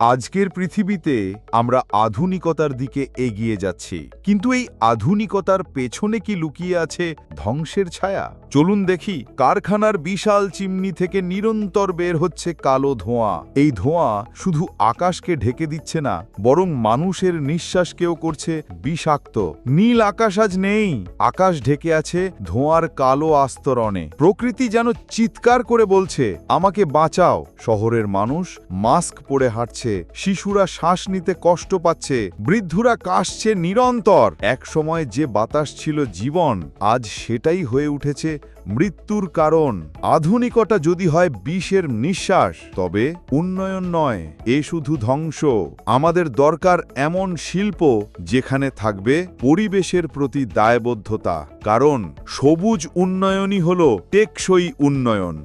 আজকের পৃথিবীতে আমরা আধুনিকতার দিকে এগিয়ে যাচ্ছি। কিন্তু এই আধুনিকতার পেছনে কি লুকিয়ে আছে ধ্বংসের ছায়া? চলুন দেখি, কারখানার বিশাল চিমনি থেকে নিরন্তর বের হচ্ছে কালো ধোঁয়া। এই ধোঁয়া শুধু আকাশকে ঢেকে দিচ্ছে না, বরং মানুষের নিঃশ্বাসকেও করছে বিষাক্ত। নীল আকাশ আজ নেই, আকাশ ঢেকে আছে ধোঁয়ার কালো আস্তরণে। প্রকৃতি যেন চিৎকার করে বলছে, আমাকে বাঁচাও। শহরের মানুষ মাস্ক পরে হাঁটছে। শিশুরা শ্বাস নিতে কষ্ট পাচ্ছে, বৃদ্ধরা কাশছে নিরন্তর। এক সময় যে বাতাস ছিল জীবন, আজ সেটাই হয়ে উঠেছে মৃত্যুর কারণ। আধুনিকতা যদি হয় বিষের নিঃশ্বাস, তবে উন্নয়ন নয়, এ শুধু ধ্বংস। আমাদের দরকার এমন শিল্প যেখানে থাকবে পরিবেশের প্রতি দায়বদ্ধতা। কারণ সবুজ উন্নয়নই হল টেকসই উন্নয়ন।